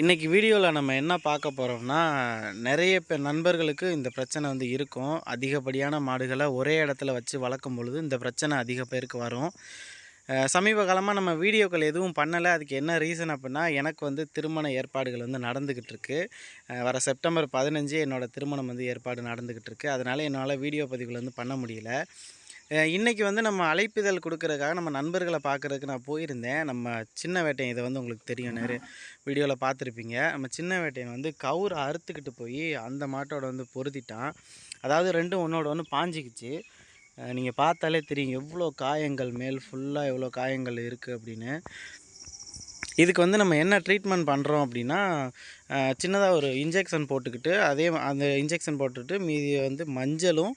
இன்றைக்கி வீடியோவில் நம்ம என்ன பார்க்க போகிறோம்னா நிறைய பேர் நண்பர்களுக்கு இந்த பிரச்சனை வந்து இருக்கும். அதிகப்படியான மாடுகளை ஒரே இடத்துல வச்சு வளர்க்கும் பொழுது இந்த பிரச்சனை அதிக பேருக்கு வரும். சமீப காலமாக நம்ம வீடியோக்கள் எதுவும் பண்ணலை. அதுக்கு என்ன ரீசன் அப்படின்னா எனக்கு வந்து திருமண ஏற்பாடுகள் வந்து நடந்துக்கிட்டு இருக்கு. வர செப்டம்பர் பதினஞ்சு என்னோடய திருமணம் வந்து ஏற்பாடு நடந்துக்கிட்டு இருக்குது அதனால் என்னால் வீடியோ பதிவுகள் வந்து பண்ண முடியல. அஹ் இன்னைக்கு வந்து நம்ம அழைப்பிதழ் கொடுக்கறதுக்காக நம்ம நண்பர்களை பார்க்குறதுக்கு நான் போயிருந்தேன். நம்ம சின்ன வேட்டையன் இதை வந்து உங்களுக்கு தெரியும். நிறைய வீடியோவில் பார்த்துருப்பீங்க நம்ம சின்ன வேட்டையன் வந்து கவுரை அறுத்துக்கிட்டு போய் அந்த மாட்டோட வந்து பொருத்திட்டான் அதாவது ரெண்டும் ஒன்றோட ஒன்று பாஞ்சிக்கிச்சு. நீங்கள் பார்த்தாலே தெரியும் எவ்வளோ காயங்கள் மேல் ஃபுல்லாக எவ்வளோ காயங்கள் இருக்குது அப்படின்னு. இதுக்கு வந்து நம்ம என்ன ட்ரீட்மெண்ட் பண்ணுறோம் அப்படின்னா சின்னதாக ஒரு இன்ஜெக்ஷன் போட்டுக்கிட்டு அதே அந்த இன்ஜெக்ஷன் போட்டுட்டு மீதி வந்து மஞ்சளும்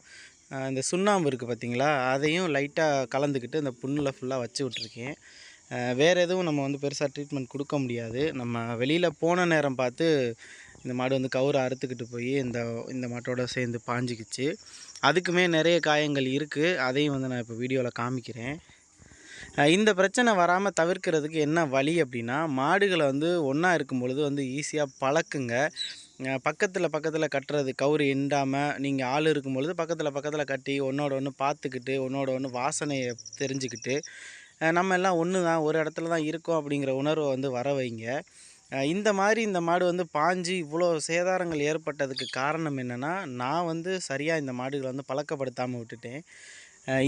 இந்த சுண்ணாம்பு இருக்குது பார்த்தீங்களா அதையும் லைட்டாக கலந்துக்கிட்டு இந்த புண்ணில் ஃபுல்லாக வச்சு விட்ருக்கேன் வேறு எதுவும் நம்ம வந்து பெருசாக ட்ரீட்மெண்ட் கொடுக்க முடியாது. நம்ம வெளியில் போன நேரம் பார்த்து இந்த மாடு வந்து கவுரை அறுத்துக்கிட்டு போய் இந்த இந்த மாட்டோட சேர்ந்து பாஞ்சிக்கிச்சு. அதுக்குமே நிறைய காயங்கள் இருக்குது அதையும் வந்து நான் இப்போ வீடியோவில் காமிக்கிறேன். இந்த பிரச்சனை வராமல் தவிர்க்கிறதுக்கு என்ன வழி அப்படின்னா மாடுகளை வந்து ஒன்றா இருக்கும் பொழுது வந்து ஈஸியாக பழக்குங்க. பக்கத்தில் பக்கத்தில் கட்டுறது கவுரு இண்டாமல் நீங்கள் ஆள் இருக்கும் பொழுது பக்கத்தில் பக்கத்தில் கட்டி ஒன்றோட ஒன்று பார்த்துக்கிட்டு ஒன்றோட ஒன்று வாசனையை தெரிஞ்சுக்கிட்டு நம்ம எல்லாம் ஒன்று தான் ஒரு இடத்துல தான் இருக்கோம் அப்படிங்கிற உணர்வை வந்து வர வைங்க. இந்த மாதிரி இந்த மாடு வந்து பாஞ்சு இவ்வளோ சேதாரங்கள் ஏற்பட்டதுக்கு காரணம் என்னென்னா நான் வந்து சரியாக இந்த மாடுகளை வந்து பழக்கப்படுத்தாமல் விட்டுட்டேன்.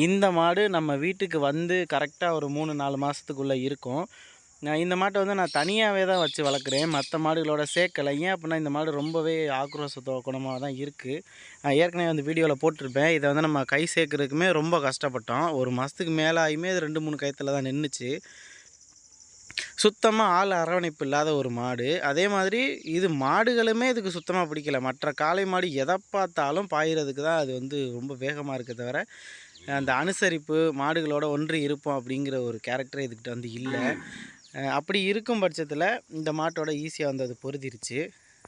இந்த மாடு நம்ம வீட்டுக்கு வந்து கரெக்டாக ஒரு மூணு நாலு மாதத்துக்குள்ளே இருக்கும். நான் இந்த மாட்டை வந்து நான் தனியாகவே தான் வச்சு வளர்க்குறேன். மற்ற மாடுகளோட சேர்க்கலை. ஏன் அப்படின்னா இந்த மாடு ரொம்பவே ஆக்ரோஷத்தோ குணமாக தான் இருக்குது நான் ஏற்கனவே வந்து வீடியோவில் போட்டிருப்பேன். இதை வந்து நம்ம கை சேர்க்குறதுக்குமே ரொம்ப கஷ்டப்பட்டோம். ஒரு மாதத்துக்கு மேலாயுமே இது ரெண்டு மூணு கயத்தில் தான் நின்றுச்சு சுத்தமாக ஆள் அரவணைப்பு இல்லாத ஒரு மாடு. அதே மாதிரி இது மாடுகளுமே இதுக்கு சுத்தமாக பிடிக்கல. மற்ற காளை மாடு எதை பார்த்தாலும் பாயிறதுக்கு தான் அது வந்து ரொம்ப வேகமாக இருக்க தவிர அந்த அனுசரிப்பு மாடுகளோட ஒன்று இருப்போம் அப்படிங்கிற ஒரு கேரக்டர் இதுக்கிட்ட வந்து இல்லை. அப்படி இருக்கும் பட்சத்தில் இந்த மாட்டோட ஈஸியாக வந்து அது பொருதிருச்சு.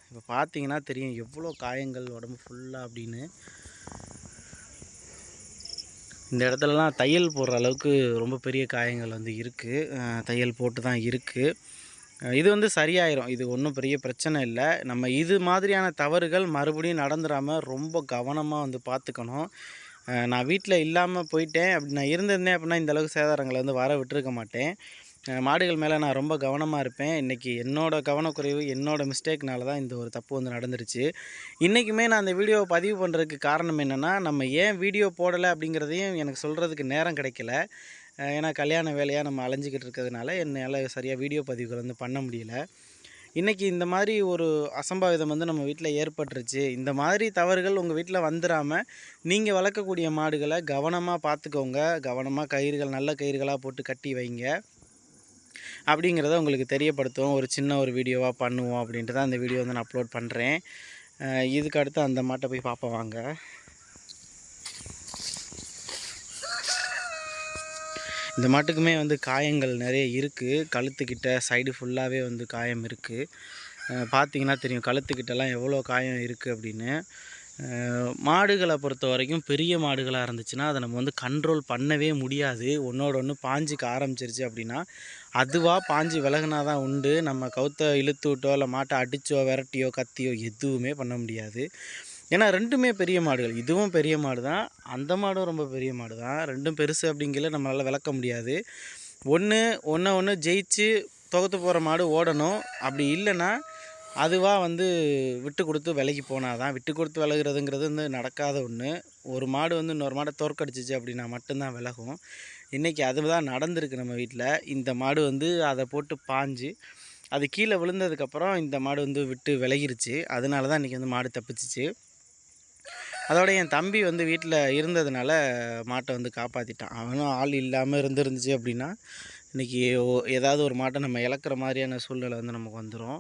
இப்போ பார்த்தீங்கன்னா தெரியும் எவ்வளோ காயங்கள் உடம்பு ஃபுல்லாக அப்படின்னு. இந்த இடத்துலலாம் தையல் போடுற அளவுக்கு ரொம்ப பெரிய காயங்கள் வந்து இருக்குது தையல் போட்டு தான் இருக்குது இது வந்து சரியாயிரும். இது ஒன்றும் பெரிய பிரச்சனை இல்லை. நம்ம இது மாதிரியான தவறுகள் மறுபடியும் நடந்துடாமல் ரொம்ப கவனமாக வந்து பார்த்துக்கணும் நான் வீட்டில் இல்லாமல் போயிட்டேன். அப்படி நான் இருந்திருந்தேன் அப்படின்னா இந்த அளவுக்கு சேதாரங்களை வந்து வர விட்டுருக்க மாட்டேன். மாடுகள் மேலே நான் ரொம்ப கவனமாக இருப்பேன். இன்றைக்கி என்னோட கவனக்குறைவு என்னோடய மிஸ்டேக்னால தான் இந்த ஒரு தப்பு வந்து நடந்துருச்சு. இன்றைக்குமே நான் அந்த வீடியோவை பதிவு பண்ணுறதுக்கு காரணம் என்னென்னா நம்ம ஏன் வீடியோ போடலை அப்படிங்கிறதையும் எனக்கு சொல்கிறதுக்கு நேரம் கிடைக்கல. ஏன்னா கல்யாண வேலையாக நம்ம அலைஞ்சிக்கிட்டு இருக்கிறதுனால என்னால் சரியாக வீடியோ பதிவுகள் வந்து பண்ண முடியல. இன்றைக்கி இந்த மாதிரி ஒரு அசம்பாவிதம் வந்து நம்ம வீட்டில் ஏற்பட்டுருச்சு. இந்த மாதிரி தவறுகள் உங்கள் வீட்டில் வந்துடாமல் நீங்கள் வளர்க்கக்கூடிய மாடுகளை கவனமாக பார்த்துக்கோங்க கவனமாக கயிறுகள் நல்ல கயிறுகளாக போட்டு கட்டி வைங்க. அப்படிங்கிறத உங்களுக்கு தெரியப்படுத்துவோம். ஒரு சின்ன ஒரு வீடியோவாக பண்ணுவோம் அப்படின்ட்டு தான் இந்த வீடியோ வந்து நான் அப்லோட் பண்ணுறேன் இதுக்கு அடுத்து அந்த மாட்டை போய் பார்ப்போம் வாங்க. இந்த மாட்டுக்குமே வந்து காயங்கள் நிறைய இருக்குது கழுத்துக்கிட்ட சைடு ஃபுல்லாகவே வந்து காயம் இருக்குது பார்த்தீங்கன்னா தெரியும் கழுத்துக்கிட்டலாம் எவ்வளோ காயம் இருக்குது அப்படின்னு. மாடுகளை பொறுத்த வரைக்கும் பெரிய மாடுகளாக இருந்துச்சுன்னா அதை நம்ம வந்து கண்ட்ரோல் பண்ணவே முடியாது. ஒன்றோட ஒன்று பாஞ்சிக்க ஆரம்பிச்சிருச்சு அப்படின்னா அதுவாக பாஞ்சு விலகுனா தான் உண்டு. நம்ம கவுத்த இழுத்து விட்டோ இல்லை மாட்டை அடித்தோ விரட்டியோ கத்தியோ எதுவுமே பண்ண முடியாது. ஏன்னா ரெண்டுமே பெரிய மாடுகள். இதுவும் பெரிய மாடு தான் அந்த மாடும் ரொம்ப பெரிய மாடு தான் ரெண்டும் பெருசு அப்படிங்கிற நம்மளால் விளக்க முடியாது. ஒன்று ஒன்று ஒன்று ஜெயிச்சு தொகுத்து போகிற மாடு ஓடணும். அப்படி இல்லைன்னா அதுவாக வந்து விட்டு கொடுத்து விலகி போனால் தான் விட்டு கொடுத்து விலகுறதுங்கிறது வந்து நடக்காத ஒன்று ஒரு மாடு வந்து இன்னொரு மாடை தோற்கடிச்சிச்சு அப்படின்னா மட்டும்தான் விலகும். இன்றைக்கி அதுதான் நடந்திருக்கு நம்ம வீட்டில் இந்த மாடு வந்து அதை போட்டு பாஞ்சு அது கீழே விழுந்ததுக்கப்புறம் இந்த மாடு வந்து விட்டு விலகிருச்சு. அதனால தான் இன்றைக்கி வந்து மாடு தப்பிச்சிச்சு. அதோட என் தம்பி வந்து வீட்டில் இருந்ததுனால மாட்டை வந்து காப்பாற்றிட்டான் அவனும் ஆள் இல்லாமல் இருந்துருந்துச்சு அப்படின்னா இன்றைக்கி ஏதாவது ஒரு மாட்டை நம்ம இழக்கிற மாதிரியான சூழ்நிலை வந்து நமக்கு வந்துடும்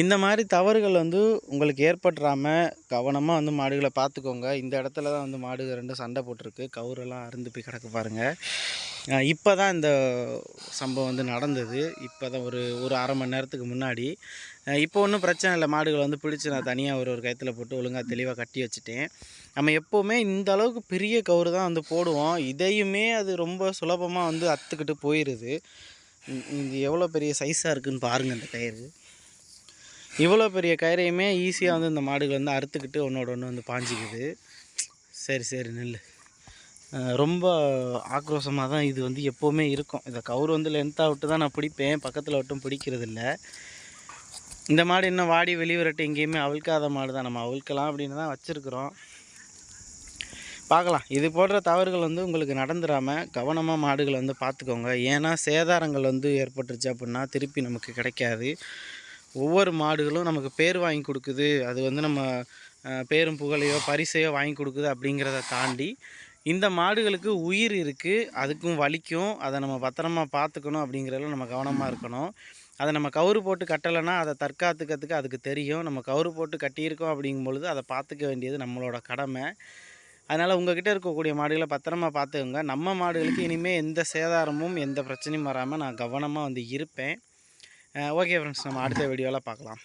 இந்த மாதிரி தவறுகள் வந்து உங்களுக்கு ஏற்பட்டுறாமல் கவனமாக வந்து மாடுகளை பார்த்துக்கோங்க. இந்த இடத்துல தான் வந்து மாடு ரெண்டு சண்டை போட்டிருக்கு. கவுரெல்லாம் அருந்து போய் கிடக்கு பாருங்கள் இப்போ தான் இந்த சம்பவம் வந்து நடந்தது. இப்போ தான் ஒரு ஒரு அரை மணி நேரத்துக்கு முன்னாடி. இப்போ ஒன்றும் பிரச்சனை இல்லை. மாடுகளை வந்து பிடிச்சி நான் தனியாக ஒரு ஒரு கயத்தில் போட்டு ஒழுங்காக தெளிவாக கட்டி வச்சுட்டேன். நம்ம எப்போவுமே இந்த அளவுக்கு பெரிய கவுரு தான் வந்து போடுவோம். இதையுமே அது ரொம்ப சுலபமாக வந்து அத்துக்கிட்டு போயிடுது இது எவ்வளோ பெரிய சைஸாக இருக்குதுன்னு பாருங்கள் இந்த கயிறு. இவ்வளோ பெரிய கயிறையுமே ஈஸியாக வந்து இந்த மாடுகள் வந்து அறுத்துக்கிட்டு ஒன்றோட ஒன்று வந்து பாஞ்சிக்குது. சரி சரி நெல் ரொம்ப ஆக்ரோஷமாக தான் இது வந்து எப்போவுமே இருக்கும். இதை கவுர் வந்து லென்த்தாக விட்டு தான் நான் பிடிப்பேன். பக்கத்தில் விட்டும் பிடிக்கிறது இல்லை இந்த மாடு இன்னும் வாடி வெளிவரட்டு எங்கேயுமே அவிழ்க்காத மாடு தான் நம்ம அவிழ்க்கலாம் அப்படின்னு தான் வச்சுருக்குறோம். பார்க்கலாம். இது போன்ற தவறுகள் வந்து உங்களுக்கு நடந்துடாமல் கவனமாக மாடுகளை வந்து பார்த்துக்கோங்க. ஏன்னா சேதாரங்கள் வந்து ஏற்பட்டுருச்சு அப்படின்னா திருப்பி நமக்கு கிடைக்காது. ஒவ்வொரு மாடுகளும் நமக்கு பேர் வாங்கி கொடுக்குது. அது வந்து நம்ம பேரும் புகழையோ பரிசையோ வாங்கி கொடுக்குது அப்படிங்கிறத தாண்டி இந்த மாடுகளுக்கு உயிர் இருக்குது அதுக்கும் வலிக்கும் அதை நம்ம பத்திரமா பார்த்துக்கணும் அப்படிங்கிறதுல நம்ம கவனமாக இருக்கணும். அதை நம்ம கவுரு போட்டு கட்டலைன்னா அதை தற்காத்துக்கிறதுக்கு அதுக்கு தெரியும். நம்ம கவுரு போட்டு கட்டியிருக்கோம் அப்படிங்கும் பொழுது அதை பார்த்துக்க வேண்டியது நம்மளோட கடமை. அதனால் உங்ககிட்ட இருக்கக்கூடிய மாடுகளை பத்திரமா பார்த்துக்கோங்க. நம்ம மாடுகளுக்கு இனிமேல் எந்த சேதாரமும் எந்த பிரச்சனையும் வராமல் நான் கவனமாக வந்து இருப்பேன். ஓகே ஃப்ரெண்ட்ஸ் நம்ம அடுத்த வீடியோவில் பார்க்கலாம்.